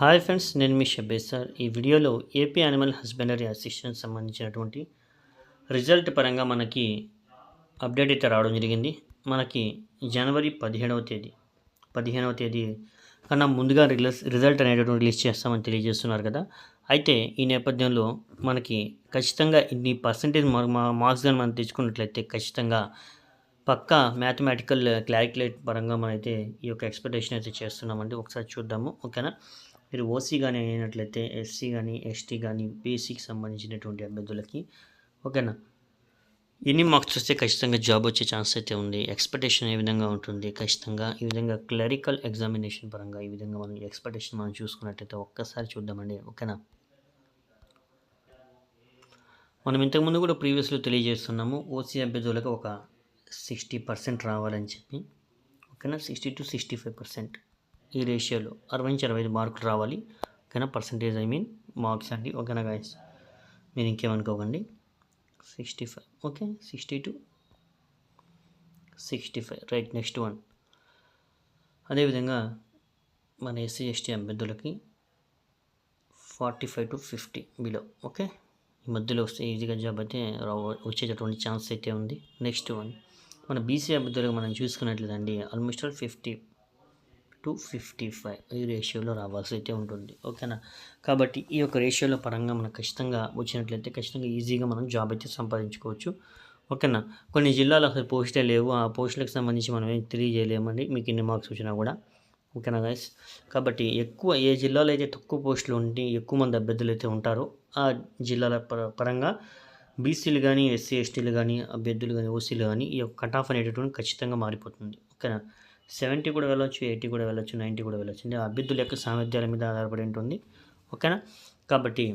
Hi friends నేను మీ షబ్బేర్ sir. ఈ వీడియోలో ఏపీ యానిమల్ హస్బెండరీ అసిస్టెంట్ సంబంధించినటువంటి రిజల్ట్ పరంగా మనకి అప్డేట్ అయితే రావడం జరిగింది. మనకి జనవరి పదిహేడవ తేదీ పదిహేనవ తేదీ కన్నా ముందుగా రిలస్ రిజల్ట్ అనేటటువంటి రిలీజ్ చేస్తామని తెలియజేస్తున్నారు కదా. అయితే ఈ నేపథ్యంలో మనకి ఖచ్చితంగా ఇన్ని పర్సంటేజ్ మార్క్స్ కానీ మనం తెచ్చుకున్నట్లయితే ఖచ్చితంగా పక్కా మ్యాథమెటికల్ క్లారిక్యులేట్ పరంగా మనం అయితే ఈ యొక్క ఎక్స్పెక్టేషన్ అయితే చేస్తున్నామండి. ఒకసారి చూద్దాము ఓకేనా? మీరు ఓసీ కానీ అయినట్లయితే ఎస్సీ కానీ ఎస్టీ కానీ బీసీకి సంబంధించినటువంటి అభ్యర్థులకి ఓకేనా? ఎన్ని మార్క్స్ వస్తే ఖచ్చితంగా జాబ్ వచ్చే ఛాన్స్ అయితే ఉంది. ఎక్స్పెక్టేషన్ ఏ విధంగా ఉంటుంది? ఖచ్చితంగా ఈ విధంగా క్లరికల్ ఎగ్జామినేషన్ పరంగా ఈ విధంగా మనం ఎక్స్పెక్టేషన్ మనం చూసుకున్నట్టయితే ఒక్కసారి చూద్దామండి. ఓకేనా? మనం ఇంతకుముందు కూడా ప్రీవియస్లో తెలియజేస్తున్నాము. ఓసీ అభ్యర్థులకు ఒక సిక్స్టీ పర్సెంట్ రావాలని చెప్పి. ఓకేనా? Sixty to sixty five percent ఈ రేషియోలో అరవై నుంచి అరవై ఐదు మార్కులు రావాలి. ఓకేనా? పర్సంటేజ్ ఐ మీన్ మార్క్స్ అండి ఓకేనా గాయస్? మీరు ఇంకేమనుకోకండి. Sixty five. Okay? Sixty two. Sixty five. Right next one. అదేవిధంగా మన ఎస్సీ ఎస్టీ అభ్యర్థులకి forty five to fifty below. Okay? ఈ మధ్యలో వస్తే ఈజీగా జాబ్ అయితే వచ్చేటటువంటి ఛాన్స్ అయితే ఉంది. Next one. మన బీసీ అభ్యర్థులకు మనం చూసుకున్నట్లేదండి almost all fifty to fifty five ఈ రేషియోలో రావాల్సి అయితే ఉంటుంది. ఓకేనా? కాబట్టి ఈ యొక్క రేషియోలో పరంగా మనకు ఖచ్చితంగా వచ్చినట్లయితే ఖచ్చితంగా ఈజీగా మనం జాబ్ అయితే సంపాదించుకోవచ్చు. ఓకేనా? కొన్ని జిల్లాలో అసలు పోస్టులే లేవు. ఆ పోస్టులకు సంబంధించి మనం ఏం తెలియజేయలేమండి. మీకు ఎన్ని మార్క్స్ వచ్చినా కూడా. ఓకేనా గైస్ కాబట్టి ఎక్కువ ఏ జిల్లాలో అయితే తక్కువ పోస్టులు ఉండి ఎక్కువ మంది అభ్యర్థులు అయితే ఉంటారో ఆ జిల్లాల పర పరంగా బీసీలు కానీ ఎస్సీ ఎస్టీలు కానీ అభ్యర్థులు కానీ ఓసీలు కానీ ఈ యొక్క కట్ ఆఫ్ అనేటటువంటి ఖచ్చితంగా మారిపోతుంది. ఓకేనా? సెవెంటీ కూడా వెళ్ళొచ్చు ఎయిటీ కూడా వెళ్ళొచ్చు నైంటీ కూడా వెళ్ళొచ్చు. అంటే అభ్యర్థుల యొక్క సామర్థ్యాల మీద ఆధారపడి ఉంటుంది. ఓకేనా? కాబట్టి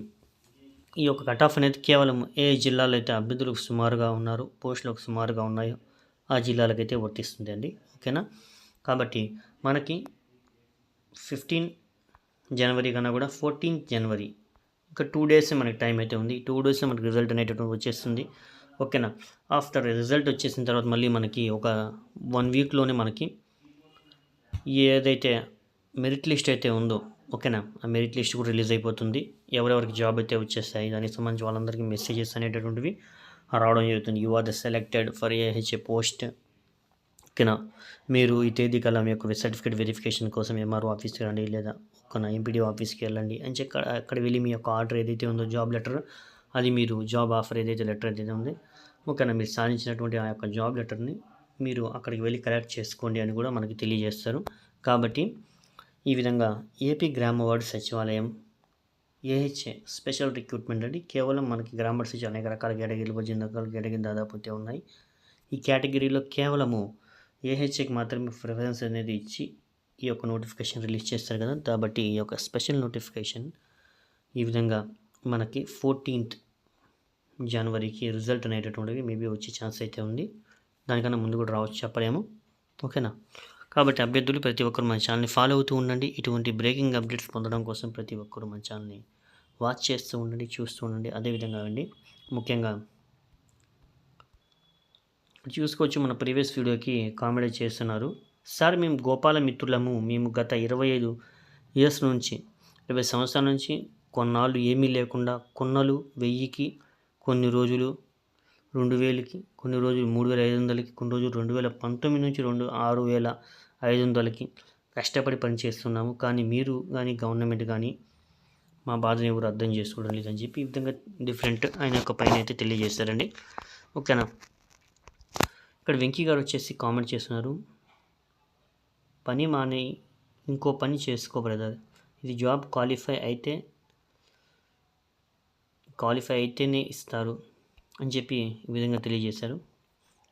ఈ యొక్క కట్ ఆఫ్ అనేది కేవలం ఏ జిల్లాలో అయితే అభ్యర్థులకు సుమారుగా ఉన్నారు పోస్టులకు సుమారుగా ఉన్నాయో ఆ జిల్లాలకైతే వర్తిస్తుంది అండి. ఓకేనా? కాబట్టి మనకి ఫిఫ్టీన్ జనవరి కన్నా కూడా ఫోర్టీన్ జనవరి ఇంకా టూ డేస్ మనకి టైం అయితే ఉంది. టూ డేస్ మనకి రిజల్ట్ అనేటటువంటి వచ్చేస్తుంది. ఓకేనా? ఆఫ్టర్ రిజల్ట్ వచ్చేసిన తర్వాత మళ్ళీ మనకి ఒక వన్ వీక్లోనే మనకి ఏదైతే మెరిట్ లిస్ట్ అయితే ఉందో ఓకేనా? ఆ మెరిట్ లిస్ట్ కూడా రిలీజ్ అయిపోతుంది. ఎవరెవరికి జాబ్ అయితే వచ్చేస్తాయి దానికి సంబంధించి వాళ్ళందరికీ మెసేజెస్ అనేటటువంటివి రావడం జరుగుతుంది. You are the selected for AHA post ఓకేనా? మీరు ఈ తేదీ కల్లా మీ యొక్క సర్టిఫికేట్ వెరిఫికేషన్ కోసం ఎంఆర్ఓ ఆఫీస్కి రండి లేదా ఒక ఎంపీడీ ఆఫీస్కి వెళ్ళండి. అని చెప్పి అక్కడ వెళ్ళి మీ యొక్క ఆర్డర్ ఏదైతే ఉందో జాబ్ లెటర్ అది మీరు జాబ్ ఆఫర్ ఏదైతే లెటర్ ఏదైతే ఉంది ఓకేనా మీరు సాధించినటువంటి ఆ యొక్క జాబ్ లెటర్ని మీరు అక్కడికి వెళ్ళి కలెక్ట్ చేసుకోండి అని కూడా మనకి తెలియజేస్తారు. కాబట్టి ఈ విధంగా ఏపీ గ్రామ వార్డు సచివాలయం ఏహెచ్ఏ స్పెషల్ రిక్రూట్మెంట్ అండి. కేవలం మనకి గ్రామ వార్డు సచివాలయం అనేక రకాల కేటగిరీలు పద్దెనిమిది రకాల కేటగిరీ దాదాపు ఉన్నాయి. ఈ కేటగిరీలో కేవలము ఏహెచ్ఏకి మాత్రమే ప్రిఫరెన్స్ అనేది ఇచ్చి ఈ యొక్క నోటిఫికేషన్ రిలీజ్ చేస్తారు కదా. కాబట్టి ఈ యొక్క స్పెషల్ నోటిఫికేషన్ ఈ విధంగా మనకి ఫోర్టీన్త్ జనవరికి రిజల్ట్ అనేటటువంటివి మేబీ వచ్చే ఛాన్స్ అయితే ఉంది. దానికన్నా ముందు కూడా రావచ్చు చెప్పలేము. ఓకేనా? కాబట్టి అభ్యర్థులు ప్రతి ఒక్కరు మన ఛానల్ని ఫాలో అవుతూ ఉండండి. ఇటువంటి బ్రేకింగ్ అప్డేట్స్ పొందడం కోసం ప్రతి ఒక్కరు మన ఛానల్ని వాచ్ చేస్తూ ఉండండి చూస్తూ ఉండండి. అదేవిధంగా అండి ముఖ్యంగా చూసుకోవచ్చు మన ప్రీవియస్ వీడియోకి కామెడీ చేస్తున్నారు. సార్ మేము గోపాల మిత్రులము. మేము గత ఇరవై ఐదు ఇయర్స్ నుంచి ఇరవై సంవత్సరాల నుంచి కొన్నాళ్ళు ఏమీ లేకుండా కొన్నలు వెయ్యికి కొన్ని రోజులు రెండు వేలకి కొన్ని రోజులు మూడు వేల ఐదు వందలకి కొన్ని రోజులు రెండు వేల పంతొమ్మిది నుంచి రెండు ఆరు వేల ఐదు వందలకి కష్టపడి పనిచేస్తున్నాము కానీ మీరు కానీ గవర్నమెంట్ కానీ మా బాధని ఎవరు అర్థం చేసుకోవడం లేదని చెప్పి ఈ విధంగా డిఫరెంట్ ఆయన యొక్క పైన అయితే తెలియజేస్తారండి. ఓకేనా? ఇక్కడ వెంకీ గారు వచ్చేసి కామెంట్ చేస్తున్నారు. పని మానే ఇంకో పని చేసుకో బ్రదర్ ఇది జాబ్ క్వాలిఫై అయితే క్వాలిఫై అయితేనే ఇస్తారు. అని చెప్పి ఈ విధంగా తెలియజేశారు.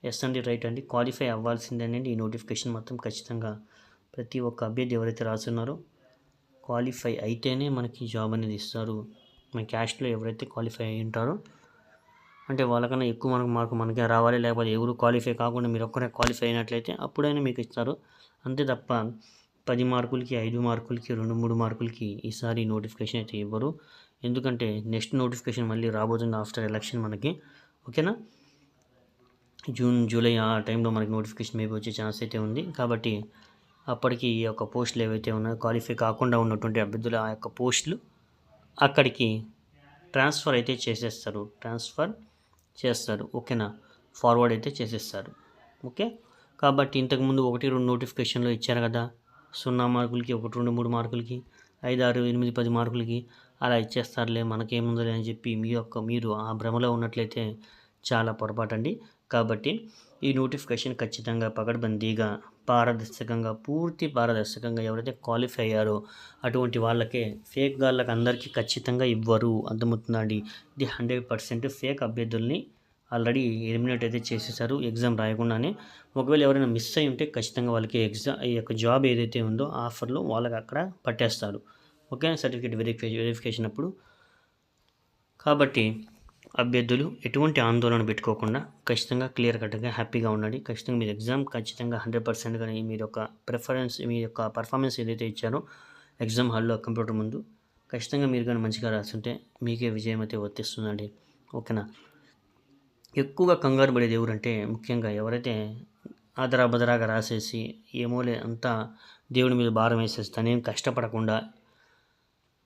ఎస్ అండి రైట్ అండి. క్వాలిఫై అవ్వాల్సిందేనండి ఈ నోటిఫికేషన్ మొత్తం ఖచ్చితంగా. ప్రతి ఒక్క అభ్యర్థి ఎవరైతే రాస్తున్నారో క్వాలిఫై అయితేనే మనకి జాబ్ అనేది ఇస్తారు. మన క్యాస్ట్లో ఎవరైతే క్వాలిఫై అయి ఉంటారో అంటే వాళ్ళకన్నా ఎక్కువ మనకు మార్కు మనకే రావాలి. లేకపోతే ఎవరు క్వాలిఫై కాకుండా మీరు ఒక్కరే క్వాలిఫై అయినట్లయితే అప్పుడైనా మీకు ఇస్తారు. అంతే తప్ప పది మార్కులకి ఐదు మార్కులకి రెండు మూడు మార్కులకి ఈసారి నోటిఫికేషన్ అయితే ఇవ్వరు. ఎందుకంటే నెక్స్ట్ నోటిఫికేషన్ మళ్ళీ రాబోతుంది ఆఫ్టర్ ఎలక్షన్ మనకి ఓకేనా? జూన్ జూలై ఆ టైంలో మనకి నోటిఫికేషన్ మేబీ వచ్చే ఛాన్స్ అయితే ఉంది. కాబట్టి అప్పటికి ఈ యొక్క పోస్టులు ఏవైతే ఉన్నాయో క్వాలిఫై కాకుండా ఉన్నటువంటి అభ్యర్థులు ఆ యొక్క పోస్టులు అక్కడికి ట్రాన్స్ఫర్ అయితే చేసేస్తారు. ట్రాన్స్ఫర్ చేస్తారు ఓకేనా? ఫార్వర్డ్ అయితే చేసేస్తారు ఓకే? కాబట్టి ఇంతకుముందు ఒకటి రెండు నోటిఫికేషన్లో ఇచ్చారు కదా. సున్నా మార్కులకి ఒకటి రెండు మూడు మార్కులకి ఐదు ఆరు ఎనిమిది పది మార్కులకి అలా ఇచ్చేస్తారులే మనకేముందులే అని చెప్పి మీ యొక్క మీరు ఆ భ్రమలో ఉన్నట్లయితే చాలా పొరపాటు అండి కాబట్టి ఈ నోటిఫికేషన్ ఖచ్చితంగా పకడ్బందీగా పారదర్శకంగా పూర్తి పారదర్శకంగా ఎవరైతే క్వాలిఫై అయ్యారో అటువంటి వాళ్ళకే ఫేక్ గాళ్ళకి అందరికీ ఖచ్చితంగా ఇవ్వరు. అర్థమవుతుందండి? ఇది హండ్రెడ్ పర్సెంట్ ఫేక్ అభ్యర్థుల్ని ఆల్రెడీ ఎలిమినేట్ అయితే చేసేసారు ఎగ్జామ్ రాయకుండానే. ఒకవేళ ఎవరైనా మిస్ అయి ఉంటే ఖచ్చితంగా వాళ్ళకి ఎగ్జామ్ ఈ యొక్క జాబ్ ఏదైతే ఉందో ఆఫర్లో వాళ్ళకి అక్కడ పట్టేస్తారు. ఓకే సర్టిఫికేట్ వెరిఫికేషన్ వెరిఫికేషన్ అప్పుడు కాబట్టి అభ్యర్థులు ఎటువంటి ఆందోళన పెట్టుకోకుండా ఖచ్చితంగా క్లియర్ కట్గా హ్యాపీగా ఉండండి. ఖచ్చితంగా మీరు ఎగ్జామ్ ఖచ్చితంగా హండ్రెడ్ పర్సెంట్ కానీ మీరు యొక్క ప్రిఫరెన్స్ మీ యొక్క పర్ఫార్మెన్స్ ఏదైతే ఇచ్చారో ఎగ్జామ్ హాల్లో కంప్యూటర్ ముందు ఖచ్చితంగా మీరు కానీ మంచిగా రాస్తుంటే మీకే విజయం అయితే వర్తిస్తుందండి. ఓకేనా? ఎక్కువగా కంగారు పడేది ఎవరంటే ముఖ్యంగా ఎవరైతే ఆదరా బదరాగా రాసేసి ఏమోలే అంతా దేవుడి మీద భారం వేసేసి తనేం కష్టపడకుండా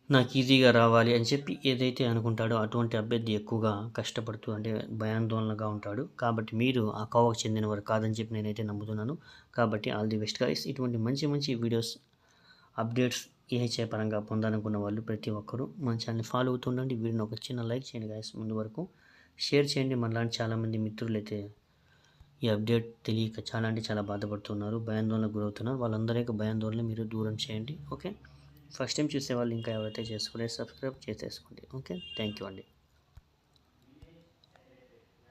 నాకు ఈజీగా రావాలి అని చెప్పి ఏదైతే అనుకుంటాడో అటువంటి అభ్యర్థి ఎక్కువగా కష్టపడుతూ అంటే భయాందోళనగా ఉంటాడు. కాబట్టి మీరు ఆ కోవకు చెందినవారు కాదని చెప్పి నేనైతే నమ్ముతున్నాను. కాబట్టి ఆల్ ది బెస్ట్ గైస్. ఇటువంటి మంచి మంచి వీడియోస్ అప్డేట్స్ ఏహెచ్ఐ పరంగా పొందాలనుకున్న వాళ్ళు ప్రతి ఒక్కరూ మన ఛానల్ని ఫాలో అవుతుండండి వీడిని ఒక చిన్న లైక్ చేయండి గాయస్ ముందు వరకు. షేర్ చేయండి. మనలాంటి చాలామంది మిత్రులు అయితే ఈ అప్డేట్ తెలియక చాలా అంటే చాలా బాధపడుతున్నారు భయాందోళనకు గురవుతున్నారు. వాళ్ళందరికీ భయాందోళన మీరు దూరం చేయండి. ఓకే? ఫస్ట్ టైం చూసే వాళ్ళు ఇంకా ఎవరైతే చేసుకోలేదు సబ్స్క్రైబ్ చేసేసుకోండి. ఓకే? థ్యాంక్ యూ అండి.